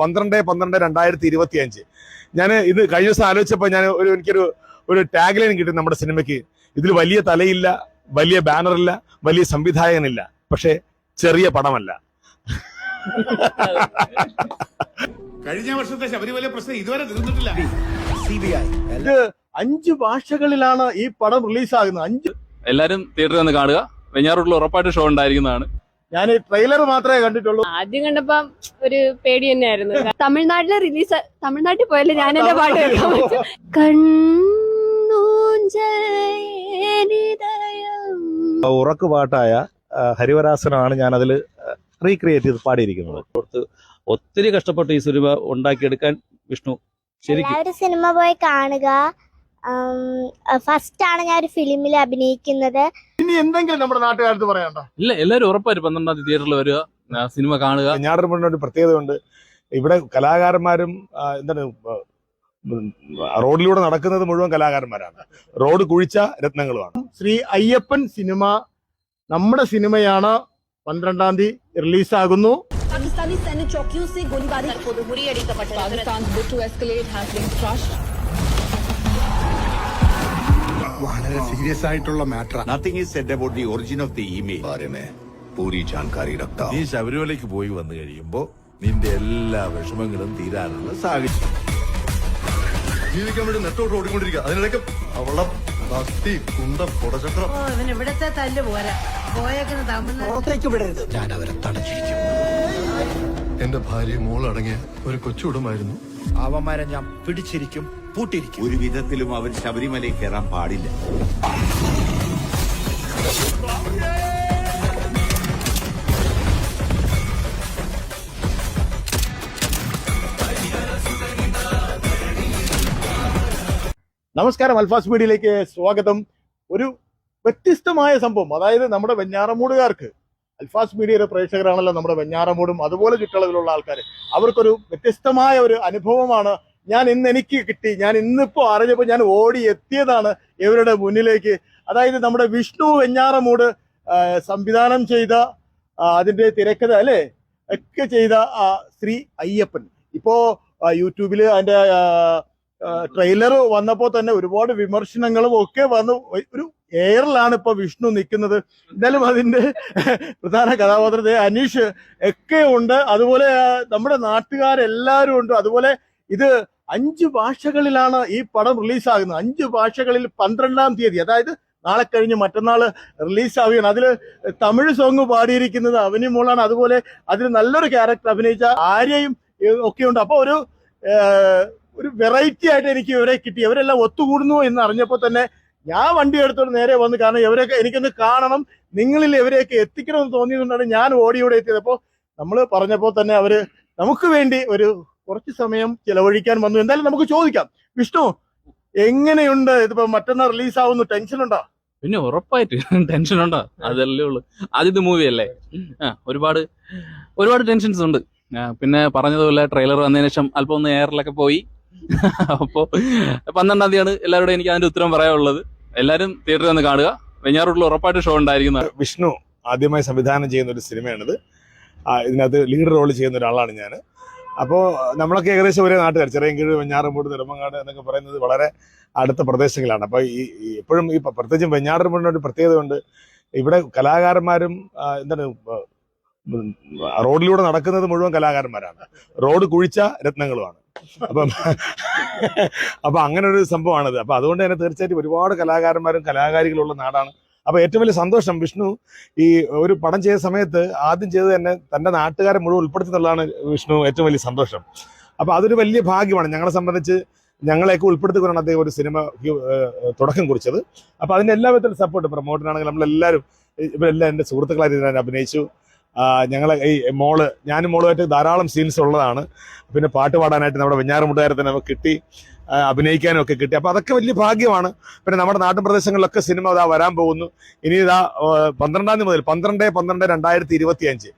പന്ത്രണ്ട് പന്ത്രണ്ട് രണ്ടായിരത്തി ഇരുപത്തി അഞ്ച് ഞാൻ ഇത് കഴിഞ്ഞ ദിവസം ആലോചിച്ചപ്പോൾ ഞാൻ ഒരു എനിക്കൊരു ഒരു ടാഗ് ലൈൻ കിട്ടി നമ്മുടെ സിനിമയ്ക്ക്. ഇതിൽ വലിയ തലയില്ല വലിയ ബാനറില്ല വലിയ സംവിധായകനില്ല. പക്ഷെ ചെറിയ പടമല്ല. കഴിഞ്ഞ വർഷത്തെ ശബരിമല പ്രശ്നം ഇതുവരെ തീർന്നിട്ടില്ല. ഇത് അഞ്ച് ഭാഷകളിലാണ് ഈ പടം റിലീസാകുന്നത്. അഞ്ച് എല്ലാരും തിയേറ്ററിൽ വന്ന് കാണുക. വെഞ്ഞാറൂട്ടിൽ ഉറപ്പായിട്ട് ഷോ ഉണ്ടായിരിക്കുന്നതാണ്. ഞാൻ ട്രെയിലർ മാത്രമേ കണ്ടിട്ടുള്ളൂ. ആദ്യം കണ്ടപ്പം ഒരു പേടി തന്നെയായിരുന്നു. തമിഴ്നാട്ടിലെ റിലീസ് തമിഴ്നാട്ടിൽ പോയല്ലേ ഞാൻ എന്റെ പാട്ട് കേൾക്കാൻ പറ്റും. ഉറക്ക് പാട്ടായ ഹരിവരാസനാണ് ഞാൻ അതിൽ റീക്രിയേറ്റ് ചെയ്ത് പാടിയിരിക്കുന്നത്. കൊടുത്ത് ഒത്തിരി കഷ്ടപ്പെട്ട് ഈ സിനിമ ഉണ്ടാക്കിയെടുക്കാൻ വിഷ്ണു ശരിക്കും സിനിമ പോയി കാണുക. ഫസ്റ്റാണ് ഞാൻ ഒരു ഫിലിമിൽ അഭിനയിക്കുന്നത്. ഇനി എന്തെങ്കിലും നമ്മുടെ നാട്ടുകാരത്ത് പറയാനുണ്ടോ? ഇല്ല എല്ലാവരും ഉറപ്പായിട്ട് പന്ത്രണ്ടാം തീയതി തിയേറ്ററിൽ വരിക സിനിമ കാണുക. ഞാനൊരു പ്രത്യേകത ഉണ്ട്. ഇവിടെ കലാകാരന്മാരും എന്താണ് റോഡിലൂടെ നടക്കുന്നത് മുഴുവൻ കലാകാരന്മാരാണ്. റോഡ് കുഴിച്ച രത്നങ്ങളുമാണ്. ശ്രീ അയ്യപ്പൻ സിനിമ നമ്മുടെ സിനിമയാണ് പന്ത്രണ്ടാം തീയതി റിലീസാകുന്നു. പാകിസ്ഥാനി സൈന്യ ചോക്കിയോ ഗോലിബാരി മുറിയടിക്കപ്പെട്ടു. വളരെ സീരിയസ് ആയിട്ടുള്ള matter nothing is said about the origin of the email Bare പൂരി ജാൻകാരി രക്താ. നീ ശബരിമലയ്ക്ക് പോയി വന്നു കഴിയുമ്പോ നിന്റെ എല്ലാ വിഷമങ്ങളും തീരാനുള്ള സാഹചര്യം. ജീവിക്കാൻ വേണ്ടി നെട്ടോട്ട് ഓടിക്കൊണ്ടിരിക്കുക. അതിനിടയ്ക്ക് അവളെ ഭക്തി കുന്തം കുടചക്രം. ഇവൻ ഇവിടത്തെ തല്ല് പോരാ. പോയേക്കുന്ന തമിഴ്നാട്ടിലേക്ക് വിടരുത്. ഞാൻ അവരെ തടഞ്ഞിരിക്കും. എന്റെ ഭാര്യ മോളടങ്ങിയ ഒരു കൊച്ചുകുടമായിരുന്നു അവന്മാരെ ഞാൻ പിടിച്ചിരിക്കും. പൂട്ടിരിക്കും ഒരു വിധത്തിലും അവർ ശബരിമലയിൽ കയറാൻ പാടില്ല. നമസ്കാരം അൽഫാസ് മീഡിയയിലേക്ക് സ്വാഗതം. ഒരു വ്യത്യസ്തമായ സംഭവം. അതായത് നമ്മുടെ വെഞ്ഞാറമൂടുകാർക്ക് അൽഫാസ് മീഡിയയുടെ പ്രേക്ഷകരാണല്ലോ നമ്മുടെ വെഞ്ഞാറമൂടും അതുപോലെ ചുറ്റളവിലുള്ള ആൾക്കാർ അവർക്കൊരു വ്യത്യസ്തമായ ഒരു അനുഭവമാണ് ഞാൻ ഇന്ന് എനിക്ക് കിട്ടി. ഞാൻ ഇന്നിപ്പോ അറിഞ്ഞപ്പോൾ ഞാൻ ഓടി എത്തിയതാണ് ഇവരുടെ മുന്നിലേക്ക്. അതായത് നമ്മുടെ വിഷ്ണു വെഞ്ഞാറമൂട് സംവിധാനം ചെയ്ത അതിന്റെ തിരക്കഥ അല്ലേ? ഒക്കെ ചെയ്ത ആ, ശ്രീ അയ്യപ്പൻ. ഇപ്പോ യൂട്യൂബിൽ അതിന്റെ ട്രെയിലർ വന്നപ്പോൾ തന്നെ ഒരുപാട് വിമർശനങ്ങളും ഒക്കെ വന്നു. ഒരു എയറിലാണ് ഇപ്പൊ വിഷ്ണു നിൽക്കുന്നത്. എന്തായാലും അതിന്റെ പ്രധാന കഥാപാത്രത്തെ അനീഷ് ഒക്കെ ഉണ്ട്. അതുപോലെ നമ്മുടെ നാട്ടുകാരെല്ലാവരും ഉണ്ട്. അതുപോലെ ഇത് അഞ്ച് ഭാഷകളിലാണ് ഈ പടം റിലീസാകുന്നത്. അഞ്ച് ഭാഷകളിൽ പന്ത്രണ്ടാം തീയതി അതായത് നാളെ കഴിഞ്ഞ് മറ്റന്നാൾ റിലീസാവുകയാണ്. അതിൽ തമിഴ് സോങ് പാടിയിരിക്കുന്നത് അവനും മോളാണ്. അതുപോലെ അതിൽ നല്ലൊരു ക്യാരക്ടർ അഭിനയിച്ച ആര്യയും ഒക്കെയുണ്ട്. അപ്പോൾ ഒരു ഒരു വെറൈറ്റി ആയിട്ട് എനിക്ക് ഇവരെ കിട്ടി. ഇവരെല്ലാം ഒത്തുകൂടുന്നു എന്ന് അറിഞ്ഞപ്പോൾ തന്നെ ഞാൻ വണ്ടി എടുത്തോണ്ട് നേരെ വന്ന്. കാരണം ഇവരെയൊക്കെ എനിക്കൊന്ന് കാണണം. നിങ്ങളിൽ ഇവരെയൊക്കെ എത്തിക്കണമെന്ന് തോന്നിയതുകൊണ്ടാണ് ഞാൻ ഓടിയോടെ എത്തിയത്. അപ്പോൾ നമ്മൾ പറഞ്ഞപ്പോൾ തന്നെ അവർ നമുക്ക് വേണ്ടി ഒരു കുറച്ച് സമയം ചെലവഴിക്കാൻ വന്നു. എന്തായാലും നമുക്ക് ചോദിക്കാം. വിഷ്ണു എങ്ങനെയുണ്ട്? ഇതിപ്പോ മറ്റന്നാ റിലീസ് ആവുന്നു ടെൻഷൻ ഉണ്ടോ പിന്നെ ഉറപ്പായിട്ട് ടെൻഷൻ ഉണ്ടോ അതല്ലേ ഉള്ളു. ആദ്യത്തെ മൂവി അല്ലേ? ആ ഒരുപാട് ഒരുപാട് ടെൻഷൻസ് ഉണ്ട്. പിന്നെ പറഞ്ഞതുപോലെ ട്രെയിലർ വന്നതിന് ശേഷം അല്പം ഒന്ന് എയറിലൊക്കെ പോയി. അപ്പോ പന്ത്രണ്ടാം തീയതിയാണ് എല്ലാവരോടും എനിക്ക് അതിന്റെ ഉത്തരം പറയാനുള്ളത്. എല്ലാരും തിയേറ്ററിൽ വന്ന് കാണുക. വെഞ്ഞാറൂട്ടിൽ ഉറപ്പായിട്ട് ഷോ ഉണ്ടായിരിക്കുന്ന വിഷ്ണു ആദ്യമായി സംവിധാനം ചെയ്യുന്ന ഒരു സിനിമയാണിത്. ഇതിനകത്ത് ലീഡ് റോൾ ചെയ്യുന്ന ഒരാളാണ് ഞാൻ അപ്പോൾ നമ്മളൊക്കെ ഏകദേശം ഒരേ നാട്ടുകാർ ചെറിയൻകീഴ് വെഞ്ഞാറമ്പൂട് നെടുമങ്ങാട് എന്നൊക്കെ പറയുന്നത് വളരെ അടുത്ത പ്രദേശങ്ങളാണ്. അപ്പോൾ ഈ എപ്പോഴും ഈ പ്രത്യേകിച്ചും വെഞ്ഞാറമ്പൂടിനൊരു ഒരു പ്രത്യേകത ഉണ്ട് ഇവിടെ കലാകാരന്മാരും എന്താണ് റോഡിലൂടെ നടക്കുന്നത് മുഴുവൻ കലാകാരന്മാരാണ്. റോഡ് കുഴിച്ച രത്നങ്ങളുമാണ്. അപ്പം അപ്പം അങ്ങനെ ഒരു സംഭവമാണിത്. അപ്പം അതുകൊണ്ട് തന്നെ തീർച്ചയായിട്ടും ഒരുപാട് കലാകാരന്മാരും കലാകാരികളുള്ള നാടാണ് അപ്പൊ ഏറ്റവും വലിയ സന്തോഷം വിഷ്ണു ഈ ഒരു പടം ചെയ്ത സമയത്ത് ആദ്യം ചെയ്ത് തന്നെ തന്റെ നാട്ടുകാരെ മുഴുവൻ ഉൾപ്പെടുത്തുന്നതാണ് വിഷ്ണു ഏറ്റവും വലിയ സന്തോഷം. അപ്പോൾ അതൊരു വലിയ ഭാഗ്യമാണ്. ഞങ്ങളെ സംബന്ധിച്ച് ഞങ്ങളെയൊക്കെ ഉൾപ്പെടുത്തിക്കൊണ്ടാണ് അദ്ദേഹം ഒരു സിനിമ തുടക്കം കുറിച്ചത്. അപ്പോൾ അതിന്റെ എല്ലാ വിധത്തിലും സപ്പോർട്ട് പ്രൊമോട്ടറാണെങ്കിൽ നമ്മളെല്ലാവരും ഇവരെല്ലാം എന്റെ സുഹൃത്തുക്കളായിട്ട് ഞാൻ അഭിനയിച്ചു. ഞങ്ങളെ ഈ മോൾ ഞാനും മോളുമായിട്ട് ധാരാളം സീൻസ് ഉള്ളതാണ്. പിന്നെ പാട്ട് പാടാനായിട്ട് നമ്മുടെ വെഞ്ഞാറുമുട്ടുകാരെ തന്നെ നമുക്ക് കിട്ടി. അഭിനയിക്കാനും ഒക്കെ കിട്ടി. അപ്പൊ അതൊക്കെ വലിയ ഭാഗ്യമാണ്. പിന്നെ നമ്മുടെ നാട്ടിൻ പ്രദേശങ്ങളിലൊക്കെ സിനിമ ഇതാ വരാൻ പോകുന്നു. ഇനി ഇതാ പന്ത്രണ്ടാം തീയതി മുതൽ പന്ത്രണ്ട് പന്ത്രണ്ട് രണ്ടായിരത്തി ഇരുപത്തി അഞ്ച്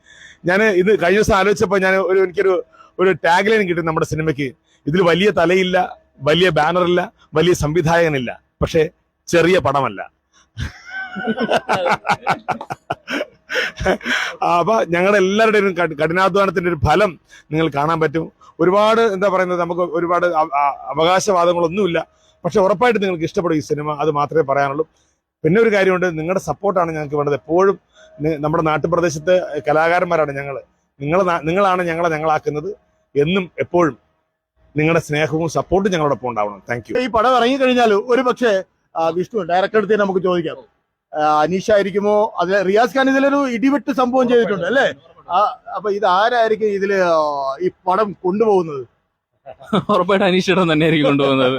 ഞാൻ ഇത് കഴിഞ്ഞ ദിവസം ആലോചിച്ചപ്പോൾ ഞാൻ ഒരു എനിക്കൊരു ഒരു ടാഗ് ലൈൻ കിട്ടി നമ്മുടെ സിനിമയ്ക്ക്. ഇതിൽ വലിയ തലയില്ല വലിയ ബാനറില്ല വലിയ സംവിധായകനില്ല. പക്ഷേ ചെറിയ പടമല്ല. അപ്പൊ ഒരു കഠിനാധ്വാനത്തിന്റെ ഒരു ഫലം നിങ്ങൾ കാണാൻ പറ്റും. ഒരുപാട് എന്താ പറയുന്നത് നമുക്ക് ഒരുപാട് അവകാശവാദങ്ങളൊന്നുമില്ല. പക്ഷെ ഉറപ്പായിട്ട് നിങ്ങൾക്ക് ഇഷ്ടപ്പെടും ഈ സിനിമ അത് മാത്രമേ പറയാനുള്ളൂ. പിന്നെ ഒരു കാര്യമുണ്ട് നിങ്ങളുടെ സപ്പോർട്ടാണ് ഞങ്ങൾക്ക് വേണ്ടത്. എപ്പോഴും നമ്മുടെ നാട്ടുപ്രദേശത്തെ കലാകാരന്മാരാണ് ഞങ്ങൾ നിങ്ങൾ നിങ്ങളാണ് ഞങ്ങളെ ഞങ്ങളാക്കുന്നത് എന്നും എപ്പോഴും നിങ്ങളുടെ സ്നേഹവും സപ്പോർട്ടും ഞങ്ങളോടൊപ്പം ഉണ്ടാവണം. Thank you. ഈ പടം ഇറങ്ങിക്കഴിഞ്ഞാൽ ഒരു പക്ഷേ വിഷ്ണു ഡയറക്ടർ അടുത്ത് നമുക്ക് ചോദിക്കാം. അനീഷ ആയിരിക്കുമോ? അത് റിയാസ് ഖാൻ ഇതിലൊരു ഇടിവെട്ട് സംഭവം ചെയ്തിട്ടുണ്ട് അല്ലേ? അപ്പൊ ഇത് ആരായിരിക്കും ഇതിൽ ഈ പടം കൊണ്ടുപോകുന്നത്? ഉറപ്പായിട്ട് അനീഷയുടെ തന്നെയായിരിക്കും കൊണ്ടുപോകുന്നത്.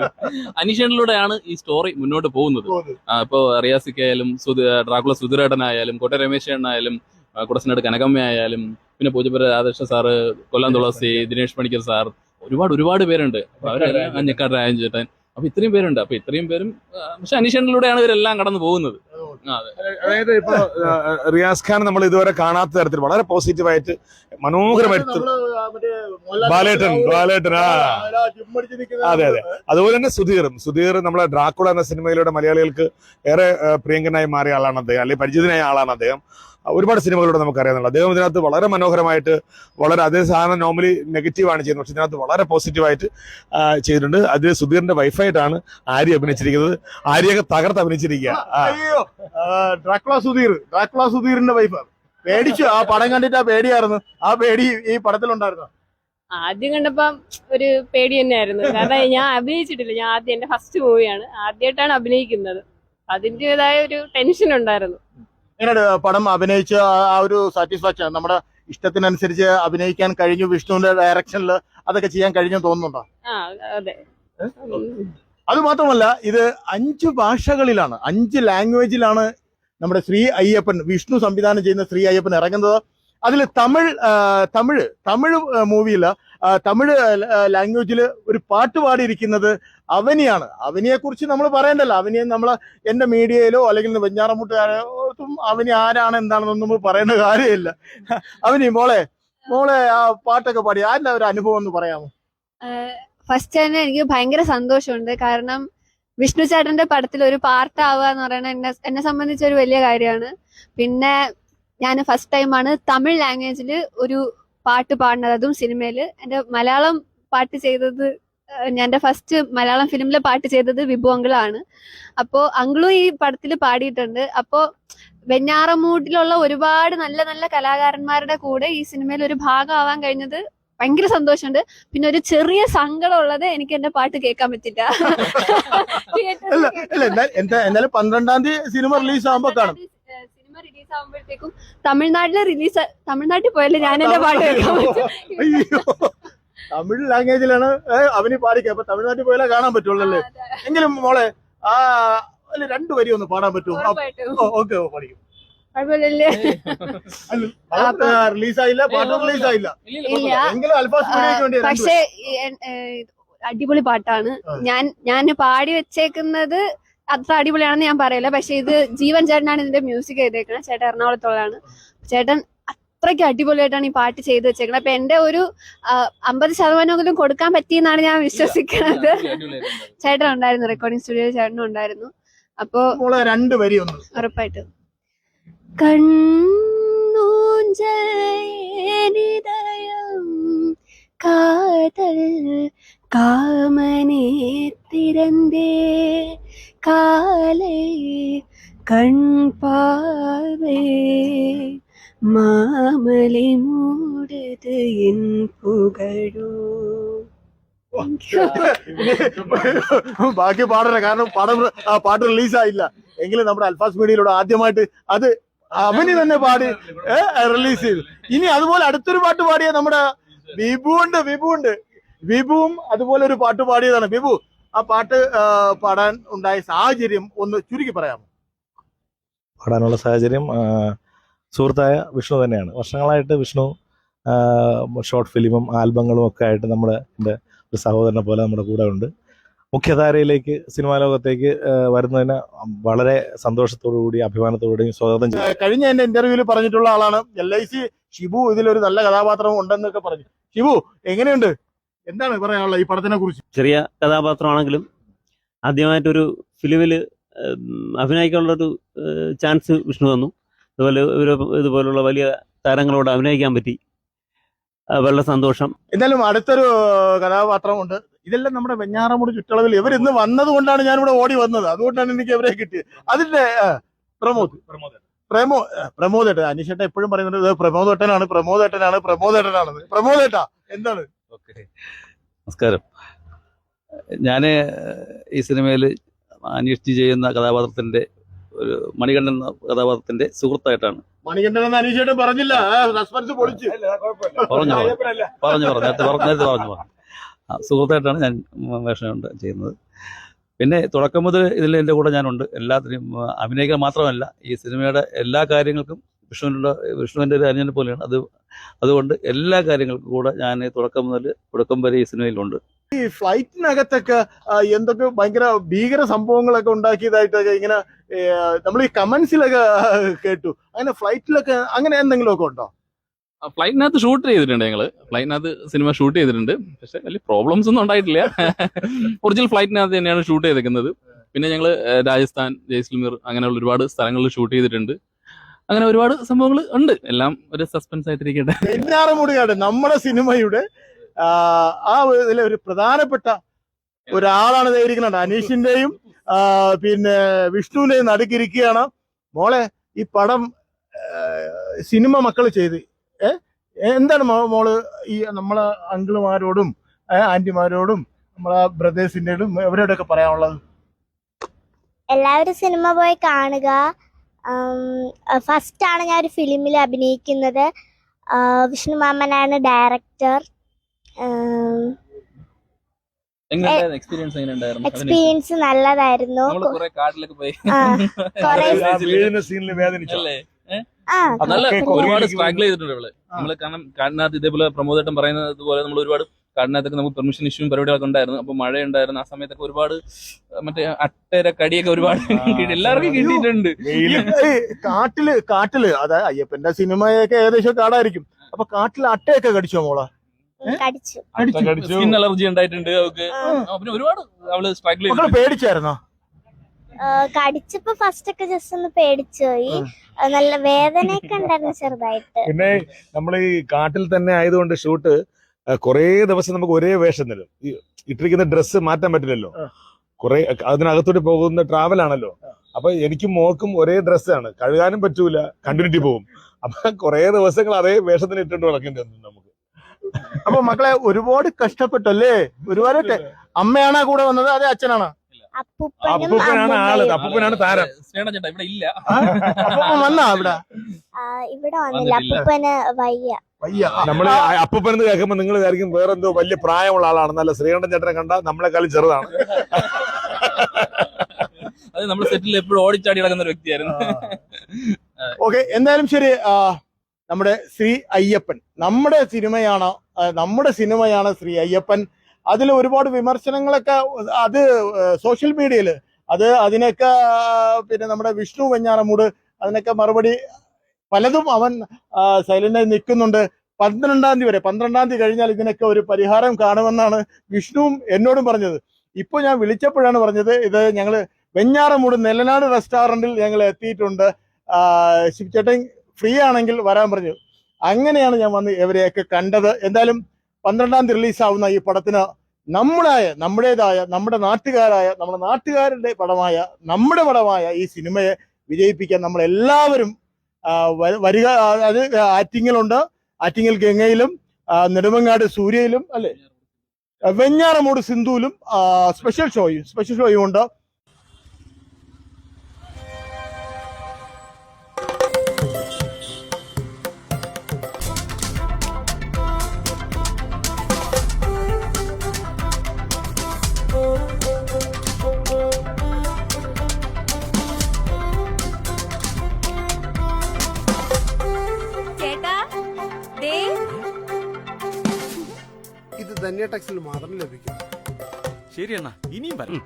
അനീഷേട്ടനിലൂടെയാണ് ഈ സ്റ്റോറി മുന്നോട്ട് പോകുന്നത്. ഇപ്പോ റിയാസിക്കായാലും ഡ്രാക്കുള സുധിരേട്ടനായാലും കോട്ട രമേശേട്ടനായാലും കുടസനാട് കനകമ്മ ആയാലും പിന്നെ പൂജപ്പുര രാധാകൃഷ്ണ സാറ് കൊല്ലം തുളസി ദിനേഷ് പണിക്കർ സാർ ഒരുപാട് ഒരുപാട് പേരുണ്ട്. അവരെല്ലാം അഞ്ഞക്കാട് രാജൻ ചേട്ടൻ. അപ്പൊ ഇത്രയും പേരുണ്ട്. അപ്പൊ ഇത്രയും പേരും പക്ഷെ അനീഷേട്ടനിലൂടെയാണ് ഇവരെല്ലാം കടന്നു പോകുന്നത്. അതായത് ഇപ്പൊ റിയാസ് ഖാൻ നമ്മൾ ഇതുവരെ കാണാത്ത തരത്തിൽ വളരെ പോസിറ്റീവായിട്ട് മനോഹരമായിട്ട് ബാലേട്ടൻ ബാലേട്ടൻ ആ. അതെ അതെ. അതുപോലെ തന്നെ സുധീറും. സുധീർ നമ്മളെ ഡ്രാക്കുള എന്ന സിനിമയിലൂടെ മലയാളികൾക്ക് ഏറെ പ്രിയങ്കനായി മാറിയ ആളാണ് അദ്ദേഹം അല്ലെങ്കിൽ പരിചിതനായ ആളാണ് അദ്ദേഹം. ഒരുപാട് സിനിമകളിലൂടെ നമുക്കറിയാമെന്നുള്ളത് അദ്ദേഹം ഇതിനകത്ത് വളരെ മനോഹരമായിട്ട് വളരെ അതേ സാധനം നോർമലി നെഗറ്റീവാണ് ചെയ്യുന്നത്. പക്ഷെ ഇതിനകത്ത് വളരെ പോസിറ്റീവായിട്ട് ചെയ്തിട്ടുണ്ട്. അതിൽ സുധീറിന്റെ വൈഫായിട്ടാണ് ആര്യ അഭിനയിച്ചിരിക്കുന്നത്. ആര്യയൊക്കെ തകർത്ത് അഭിനയിച്ചിരിക്കുക അയ്യോ. ഡ്രാക്കുള സുധീർ. ഡ്രാക്കുള സുധീറിന്റെ വൈഫ് പേടിച്ചു. ആ പടം കണ്ടിട്ട് ആ പേടിയായിരുന്നു. ആ പേടി ഈ പടത്തിലുണ്ടായിരുന്നു. ആദ്യം കണ്ടപ്പം ഒരു പേടി തന്നെയായിരുന്നു. കാരണം ഞാൻ അഭിനയിച്ചിട്ടില്ല. ഞാൻ ആദ്യം എന്റെ ഫസ്റ്റ് മൂവിയാണ് ആദ്യമായിട്ടാണ് അഭിനയിക്കുന്നത്. അതിന്റെതായ ഒരു ടെൻഷൻ ഉണ്ടായിരുന്നു. എങ്ങനെയുണ്ട് പടം അഭിനയിച്ച ആ- ഒരു സാറ്റിസ്ഫാക്ഷൻ നമ്മുടെ ഇഷ്ടത്തിനനുസരിച്ച് അഭിനയിക്കാൻ കഴിഞ്ഞു വിഷ്ണുവിന്റെ ഡയറക്ഷനിൽ അതൊക്കെ ചെയ്യാൻ കഴിഞ്ഞു തോന്നുന്നുണ്ടോ? അതെ. മാത്രമല്ല ഇത് അഞ്ച് ഭാഷകളിലാണ് അഞ്ച് ലാംഗ്വേജിലാണ് നമ്മുടെ ശ്രീ അയ്യപ്പൻ വിഷ്ണു സംവിധാനം ചെയ്യുന്ന ശ്രീ അയ്യപ്പൻ ഇറങ്ങുന്നത്. അതിൽ തമിഴ് തമിഴ് തമിഴ് മൂവിയിൽ തമിഴ് ലാംഗ്വേജിൽ ഒരു പാട്ട് പാടിയിരിക്കുന്നത് അവനിയാണ്. അവനിയെ കുറിച്ച് നമ്മൾ പറയണ്ടല്ലോ. അവനിയെ നമ്മൾ എന്റെ മീഡിയയിലോ അല്ലെങ്കിൽ വെഞ്ഞാറമുട്ടുകാരോ അവനി ആരാണ് എന്താണെന്നൊന്നും നമ്മൾ പറയേണ്ട കാര്യമില്ല. അവനി മോളെ മോളെ ആ പാട്ടൊക്കെ പാടി. അതിന്റെ ഒരു അനുഭവം ഒന്ന് പറയാമോ? ഫസ്റ്റ് തന്നെ എനിക്ക് ഭയങ്കര സന്തോഷമുണ്ട്. കാരണം വിഷ്ണു ചേട്ടന്റെ പടത്തിൽ ഒരു പാർട്ട് ആവുക എന്ന് പറയുന്നത് എന്നെ എന്നെ സംബന്ധിച്ച് ഒരു വലിയ കാര്യമാണ്. പിന്നെ ഞാൻ ഫസ്റ്റ് ടൈമാണ് തമിഴ് ലാംഗ്വേജിൽ ഒരു പാട്ട് പാടുന്നത്. അതും സിനിമയിൽ എന്റെ മലയാളം പാട്ട് ചെയ്തത് ഞാൻ എന്റെ ഫസ്റ്റ് മലയാളം ഫിലിമിൽ പാട്ട് ചെയ്തത് വിഭു അങ്കിളാണ്. അപ്പോൾ അങ്കിളും ഈ പടത്തിൽ പാടിയിട്ടുണ്ട്. അപ്പോൾ വെഞ്ഞാറമൂട്ടിലുള്ള ഒരുപാട് നല്ല നല്ല കലാകാരന്മാരുടെ കൂടെ ഈ സിനിമയിൽ ഒരു ഭാഗമാവാൻ കഴിഞ്ഞത് ഭയങ്കര സന്തോഷമുണ്ട്. പിന്നെ ഒരു ചെറിയ സങ്കടം ഉള്ളത് എനിക്ക് എന്റെ പാട്ട് കേൾക്കാൻ പറ്റില്ല. പന്ത്രണ്ടാം തീയതി സിനിമ റിലീസ് ആകുമ്പോ കാണും. റിലീസ് ആകുമ്പോഴത്തേക്കും തമിഴ്നാട്ടിലെ റിലീസ് തമിഴ്നാട്ടിൽ പോയാലും ഞാൻ എന്റെ പാട്ട് കേൾക്കാൻ പറ്റും. അയ്യോ. തമിഴ് ലാംഗ്വേജിലാണ് അവന് പാടിക്കുക അപ്പൊ തമിഴ്നാട്ടിൽ പോയാലേ കാണാൻ പറ്റുള്ളൂ അല്ലേ എങ്കിലും മോളെ ആ അല്ല രണ്ടു വരി ഒന്ന് പാടാൻ പറ്റുമോ. ഓക്കെ പഠിക്കും. പാട്ട് എങ്കിലും അൽഫാസ് പക്ഷേ അടിപൊളി പാട്ടാണ്. ഞാൻ ഞാൻ പാടി വെച്ചേക്കുന്നത് അത്ര അടിപൊളിയാണെന്ന് ഞാൻ പറയില്ല. പക്ഷെ ഇത് ജീവൻ ചേട്ടനാണ് ഇതിന്റെ മ്യൂസിക് ചെയ്തേക്കുന്നത് ചേട്ടൻ എറണാകുളത്തുള്ളതാണ്. ചേട്ടൻ അത്രയ്ക്ക് അടിപൊളിയായിട്ടാണ് ഈ പാട്ട് ചെയ്തു വെച്ചേക്കുന്നത് അപ്പൊ എന്റെ ഒരു അമ്പത് ശതമാനമെങ്കിലും കൊടുക്കാൻ പറ്റിയെന്നാണ് ഞാൻ വിശ്വസിക്കുന്നത്. ചേട്ടൻ ഉണ്ടായിരുന്നു റെക്കോർഡിംഗ് സ്റ്റുഡിയോയിൽ ചേട്ടനും ഉണ്ടായിരുന്നു. അപ്പോ രണ്ട് വരി ഒന്ന്. ഉറപ്പായിട്ടും. കണ്ണൂഞ്ചലിതയം ബാക്കി പാടല കാരണം പടം ആ പാട്ട് റിലീസായില്ല. എങ്കിലും നമ്മുടെ അൽഫാസ് മീഡിയയിലൂടെ ആദ്യമായിട്ട് അത് അവന് തന്നെ പാടി റിലീസ് ചെയ്തു. ഇനി അതുപോലെ അടുത്തൊരു പാട്ട് പാടിയ നമ്മുടെ വിഭു ഉണ്ട് വിഭു ഉണ്ട് വിഭുവും അതുപോലെ ഒരു പാട്ട് പാടിയതാണ്. വിഭു ആ പാട്ട് പാടാൻ ഉണ്ടായ സാഹചര്യം ഒന്ന് ചുരുക്കി പറയാമോ? പാടാനുള്ള സാഹചര്യം സുഹൃത്തായ വിഷ്ണു തന്നെയാണ്. വർഷങ്ങളായിട്ട് വിഷ്ണു ഷോർട്ട് ഫിലിമും ആൽബങ്ങളും ഒക്കെ ആയിട്ട് നമ്മുടെ എന്റെ ഒരു സഹോദരനെ പോലെ നമ്മുടെ കൂടെ ഉണ്ട്. മുഖ്യധാരയിലേക്ക് സിനിമാ ലോകത്തേക്ക് വരുന്നതിന് വളരെ സന്തോഷത്തോടു കൂടി അഭിമാനത്തോടുകൂടിയും സ്വാഗതം ചെയ്തു ആ, കഴിഞ്ഞ എന്റെ ഇന്റർവ്യൂവിൽ പറഞ്ഞിട്ടുള്ള ആളാണ് എൽ ഐ സി ഷിബു. ഇതിലൊരു നല്ല കഥാപാത്രം ഉണ്ടെന്നൊക്കെ പറഞ്ഞു. ഷിബു എങ്ങനെയുണ്ട്? എന്താണ് പറയാനുള്ള ഈ പടത്തിനെ കുറിച്ച്? ചെറിയ കഥാപാത്രമാണെങ്കിലും ആദ്യമായിട്ടൊരു ഫിലിമിൽ അഭിനയിക്കാനുള്ളൊരു ചാൻസ് വിഷ്ണു തന്നു. അതുപോലെ ഇതുപോലുള്ള വലിയ താരങ്ങളോട് അഭിനയിക്കാൻ പറ്റി. വളരെ സന്തോഷം. എന്തായാലും അടുത്തൊരു കഥാപാത്രമുണ്ട്. ഇതെല്ലാം നമ്മുടെ വെഞ്ഞാറമൂട് ചുറ്റളവിൽ ഇവർ ഇന്ന് വന്നത് കൊണ്ടാണ് ഞാൻ ഇവിടെ ഓടി വന്നത്. അതുകൊണ്ടാണ് എനിക്ക് ഇവരെ കിട്ടിയത്. അതിന്റെ പ്രമോദ്. പ്രമോ ആ, പ്രമോദ് ഏട്ടൻ അനീഷേട്ടൻ എപ്പോഴും പറയുന്നുണ്ട് ഇത് പ്രമോദ് ഏട്ടനാണ് പ്രമോദ് ഏട്ടനാണ് പ്രമോദ് ഏട്ടനാണെന്ന് പ്രമോദ് ഏട്ടാ എന്താണ്? ഓക്കെ. നമസ്കാരം. ഞാൻ ഈ സിനിമയിൽ അന്വേഷിച്ച് ചെയ്യുന്ന കഥാപാത്രത്തിന്റെ ഒരു മണികണ്ഠൻ എന്ന കഥാപാത്രത്തിന്റെ സുഹൃത്തായിട്ടാണ്. മണികണ്ഠൻ എന്ന് അനീഷേട്ടൻ പറഞ്ഞില്ല. സസ്പെൻസ് പൊളിച്ച്. പറഞ്ഞു പറഞ്ഞു. പറഞ്ഞു നേരത്തെ പറഞ്ഞു നേരത്തെ പറഞ്ഞു സുഹൃത്തായിട്ടാണ് ഞാൻ വേഷം ചെയ്യുന്നത്. പിന്നെ തുടക്കം മുതൽ ഇതിൽ എന്റെ കൂടെ ഞാനുണ്ട്. എല്ലാത്തിനും അഭിനയിക്കാൻ മാത്രമല്ല ഈ സിനിമയുടെ എല്ലാ കാര്യങ്ങൾക്കും വിഷ്ണുവിന്റെ വിഷ്ണുവിന്റെ ഒരു അനുജനെ പോലെയാണ്. അത് അതുകൊണ്ട് എല്ലാ കാര്യങ്ങൾക്കും കൂടെ ഞാൻ തുടക്കം മുതൽ തുടക്കം വരെ ഈ സിനിമയിലുണ്ട്. ഈ ഫ്ലൈറ്റിനകത്തൊക്കെ എന്തൊക്കെ ഭയങ്കര ഭീകര സംഭവങ്ങളൊക്കെ ഉണ്ടാക്കിയതായിട്ടൊക്കെ ഇങ്ങനെ നമ്മൾ ഈ കമന്റ്സിലൊക്കെ കേട്ടു. അങ്ങനെ ഫ്ലൈറ്റിലൊക്കെ അങ്ങനെ എന്തെങ്കിലും ഒക്കെ ഉണ്ടോ ഫ്ലൈറ്റിനകത്ത് ഷൂട്ട് ചെയ്തിട്ടുണ്ട് ഞങ്ങൾ. ഫ്ലൈറ്റിനകത്ത് സിനിമ ഷൂട്ട് ചെയ്തിട്ടുണ്ട്. പക്ഷെ വലിയ പ്രോബ്ലംസ് ഒന്നും ഉണ്ടായിട്ടില്ല. ഒറിജിനൽ ഫ്ലൈറ്റിനകത്ത് തന്നെയാണ് ഷൂട്ട് ചെയ്തിരിക്കുന്നത് പിന്നെ ഞങ്ങൾ രാജസ്ഥാൻ ജയ്സൽമീർ അങ്ങനെയുള്ള ഒരുപാട് സ്ഥലങ്ങളിൽ ഷൂട്ട് ചെയ്തിട്ടുണ്ട്. അങ്ങനെ ഒരുപാട് സംഭവങ്ങൾ ഉണ്ട്. എല്ലാം ഒരു സസ്പെൻസ് ആയിട്ടിരിക്കട്ടെ. നമ്മുടെ സിനിമയുടെ ആ, ഇതിലെ ഒരു പ്രധാനപ്പെട്ട ഒരാളാണ് ഇരിക്കുന്നുണ്ട് അനീഷിന്റെയും പിന്നെ വിഷ്ണുവിന്റെയും നടുക്കിരിക്കുകയാണ്. മോളെ ഈ പടം സിനിമ മക്കൾ ചെയ്ത്. ഏ? എന്താണ് മോൾ ഈ നമ്മളെ അങ്കിളുമാരോടും ആന്റിമാരോടും നമ്മളെ ബ്രദേഴ്സിന്റെയും ഇവരോടൊക്കെ പറയാനുള്ളത്? എല്ലാവരും സിനിമ പോയി കാണുക. ഫസ്റ്റ് ആണ് ഞാൻ ഒരു ഫിലിമിൽ അഭിനയിക്കുന്നത് വിഷ്ണു മാമനാണ് ഡയറക്ടർ. എക്സ്പീരിയൻസ് നല്ലതായിരുന്നു. നമ്മൾ കുറെ പോയി. ആ, വീഴുന്ന സീനിൽ വേദനിച്ചു. അല്ലേ? ആ. നല്ല ഒരുപാട് സ്ട്രഗിൾ ചെയ്തിട്ടുണ്ട് ഇവൾ. നമ്മൾ കാരണം കാടിനകത്ത് ഇതേപോലെ പ്രമോദേട്ടൻ പറയുന്നത് പോലെ നമ്മൾ ഒരുപാട് കാടിനകത്തൊക്കെ നമുക്ക് പെർമിഷൻ ഇഷ്യൂവും പരിപാടികളൊക്കെ ഉണ്ടായിരുന്നു. അപ്പൊ മഴ ഉണ്ടായിരുന്നു ആ സമയത്തൊക്കെ ഒരുപാട് മറ്റേ അട്ടര കടിയൊക്കെ ഒരുപാട് എല്ലാവർക്കും കിട്ടിയിട്ടുണ്ട്. കാട്ടിൽ കാട്ടിൽ അതായത് അയ്യപ്പന്റെ സിനിമയൊക്കെ ഏകദേശം കാടായിരിക്കും. അപ്പൊ കാട്ടിൽ അട്ടയൊക്കെ കടിച്ചോ മോളെ? സ്കിൻ അലർജി ഉണ്ടായിട്ടുണ്ട്. അവൾക്ക് പിന്നെ ഒരുപാട് അവൾ സ്ട്രഗിൾ ചെയ്തു പേടിച്ചായിരുന്നോ? കടിച്ചപ്പോ ഫസ്റ്റ് ഒക്കെ ജസ്റ്റ് ഒന്ന് പേടിച്ചു പോയി. നല്ല വേദനയൊക്കെ ഉണ്ടായിരുന്നു ചെറുതായിട്ട്. പിന്നെ നമ്മൾ ഈ കാട്ടിൽ തന്നെ ആയതുകൊണ്ട് ഷൂട്ട് കുറേ ദിവസം നമുക്ക് ഒരേ വേഷം തരും. ഇട്ടിരിക്കുന്ന ഡ്രസ്സ് മാറ്റാൻ പറ്റില്ലല്ലോ. കൊറേ കുറെ അതിനകത്തോട്ട് പോകുന്ന ട്രാവൽ ആണല്ലോ. അപ്പൊ എനിക്കും മോക്കും ഒരേ ഡ്രസ്സാണ് കഴുകാനും പറ്റൂല. കണ്ടിന്യൂറ്റി പോകും അപ്പൊ കുറെ ദിവസങ്ങൾ അതേ വേഷത്തിന് ഇട്ടിട്ട് നടക്കേണ്ടി വന്നു നമുക്ക്. അപ്പൊ മക്കളെ ഒരുപാട് കഷ്ടപ്പെട്ടല്ലേ? ഒരുപാട് അമ്മയാണാ കൂടെ വന്നത്? അതെ അച്ഛനാണോ? അപ്പൂപ്പനും അപ്പൂപ്പനാണ് ആൾ. അപ്പൂപ്പനാണ് താരം. ഇവിടെ ഇല്ല. വന്നാ ഇവിടെ ഇവിടെ വന്നില്ല. അപ്പൂപ്പന് വയ്യ. അപ്പൂപ്പൻ എന്ന് കേൾക്കുമ്പോൾ നിങ്ങൾ വിചാരിക്കും വേറെന്തോ വലിയ പ്രായമുള്ള ആളാണ് നല്ല ശ്രീകണ്ഠൻ ചേട്ടനെ കണ്ട നമ്മളെക്കാളും ചെറുതാണ്. അത് നമ്മുടെ സെറ്റിൽ എപ്പോഴും ഓടിച്ചാടി നടക്കുന്ന ഒരു വ്യക്തിയായിരുന്നു. ഓക്കെ എന്തായാലും ശരി. നമ്മുടെ ശ്രീ അയ്യപ്പൻ. നമ്മുടെ സിനിമയാണ് നമ്മുടെ സിനിമയാണ് ശ്രീ അയ്യപ്പൻ. അതിൽ ഒരുപാട് വിമർശനങ്ങളൊക്കെ അത് സോഷ്യൽ മീഡിയയിൽ അത് അതിനൊക്കെ പിന്നെ നമ്മുടെ വിഷ്ണു വെഞ്ഞാറമൂട് അതിനൊക്കെ മറുപടി പലതും അവൻ സൈലന്റായി നിൽക്കുന്നുണ്ട്. പന്ത്രണ്ടാം തീയതി വരെ പന്ത്രണ്ടാം തീയതി കഴിഞ്ഞാൽ ഇതിനൊക്കെ ഒരു പരിഹാരം കാണുമെന്നാണ് വിഷ്ണുവും എന്നോടും പറഞ്ഞത്. ഇപ്പൊ ഞാൻ വിളിച്ചപ്പോഴാണ് പറഞ്ഞത് ഇത് ഞങ്ങൾ വെഞ്ഞാറമൂട് നെല്ലനാട് റെസ്റ്റോറന്റിൽ ഞങ്ങൾ എത്തിയിട്ടുണ്ട്. ശിവചേട്ടൻ ഫ്രീ ആണെങ്കിൽ വരാൻ പറഞ്ഞു. അങ്ങനെയാണ് ഞാൻ വന്ന് ഇവരെയൊക്കെ കണ്ടത്. എന്തായാലും പന്ത്രണ്ടാം തീയതി റിലീസാവുന്ന ഈ പടത്തിന് നമ്മളായ നമ്മുടേതായ നമ്മുടെ നാട്ടുകാരായ നമ്മുടെ നാട്ടുകാരുടെ പടമായ നമ്മുടെ പടമായ ഈ സിനിമയെ വിജയിപ്പിക്കാൻ നമ്മൾ എല്ലാവരും വരിക അത് ആറ്റിങ്ങലുണ്ട്. ആറ്റിങ്ങൽ ഗംഗയിലും നെടുമങ്ങാട് സൂര്യയിലും അല്ലേ? വെഞ്ഞാറമൂട് സിന്ധുവിലും സ്പെഷ്യൽ ഷോയും സ്പെഷ്യൽ ഷോയും ഉണ്ട്. ടെക്സിൽ മാത്രം ലഭിക്കും. ശരിയെന്നാ ഇനിയും വരാം.